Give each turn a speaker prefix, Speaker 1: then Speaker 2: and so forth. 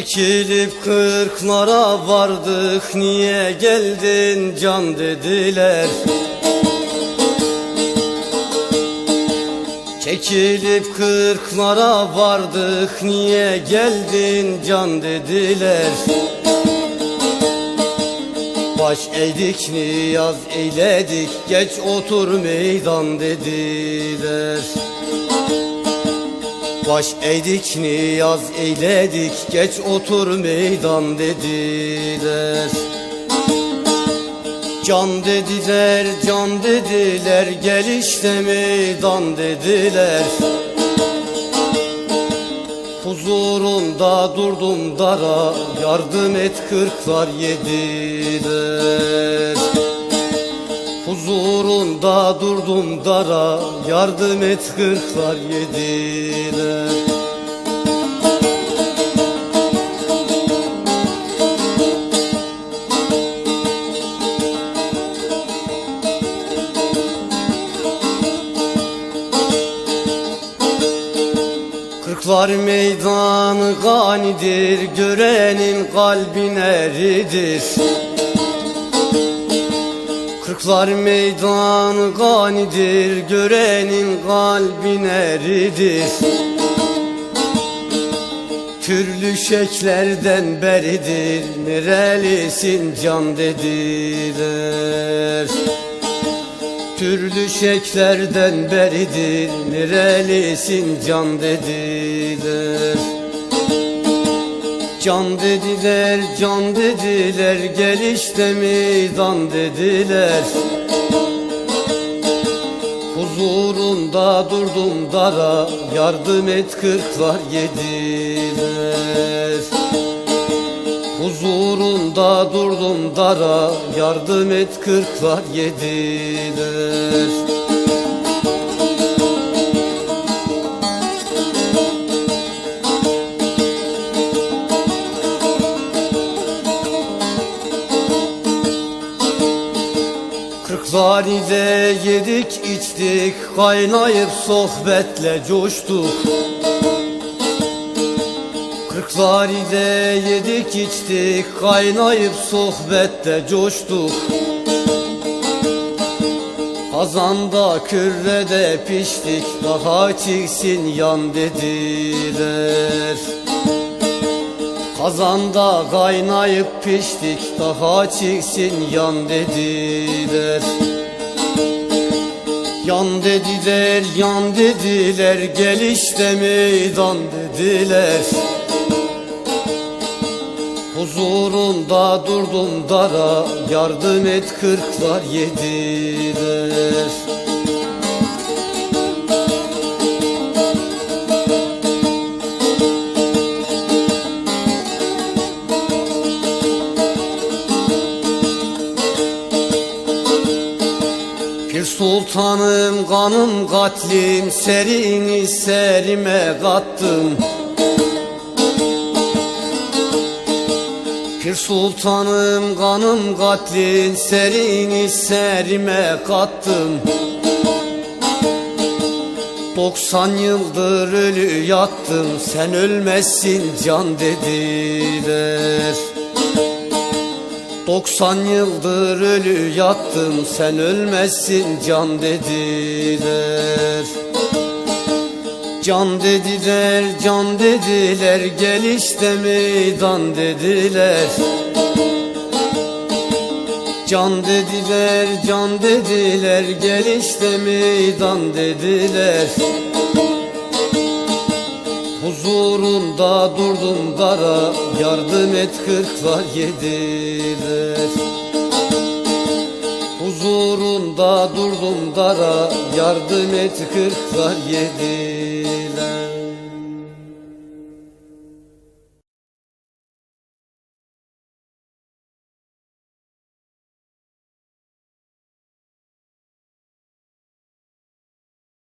Speaker 1: Çekilip kırklara vardık niye geldin? Can dediler. Çekilip kırklara vardık niye geldin? Can dediler. Baş eğdik niyaz eyledik geç otur meydan dediler Baş eğdik niyaz eyledik geç otur meydan dediler. Can dediler can dediler gel işte meydan dediler. Huzurunda durdum dara yardım et kırklar yediler Huzurunda durdum dara yardım et kırklar yediler Kırklar meydanı ganidir Görenin kalbin eridir Kırklar meydanı ganidir Görenin kalbin eridir Türlü şeklerden beridir Nerelisin can dediler? Türlü şeklerden beridir Nerelisin can dediler Can dediler, can dediler Gel işte meydan dediler. Huzurunda durdum dara Yardım et kırklar yediler. Huzurunda durdum dara Yardım et kırklar yediler İle yedik içtik Kaynayıp sohbetle coştuk. Kırklar ile yedik içtik Kaynayıp sohbette coştuk. Kazanda kürrede piştik Daha çiksin yan dediler Kazanda kaynayıp piştik Daha çiksin yan dediler. Yan dediler, yan dediler Gel işte meydan dediler. Huzurunda durdum dara Yardım et kırklar yediler sultanım kanım katlim Serini serime kattım. Pir sultanım kanım katlin Serini serime kattım. 90 yıldır ölü yattım Sen ölmezsin can dediler 90 yıldır ölü yattım Sen ölmezsin can dediler. Can dediler, can dediler, gel işte meydan dediler. Can dediler, can dediler, gel işte meydan dediler Huzurunda durdum dara, yardım et kırklar yediler. Huzurunda durdum dara Yardım et kırklar yediler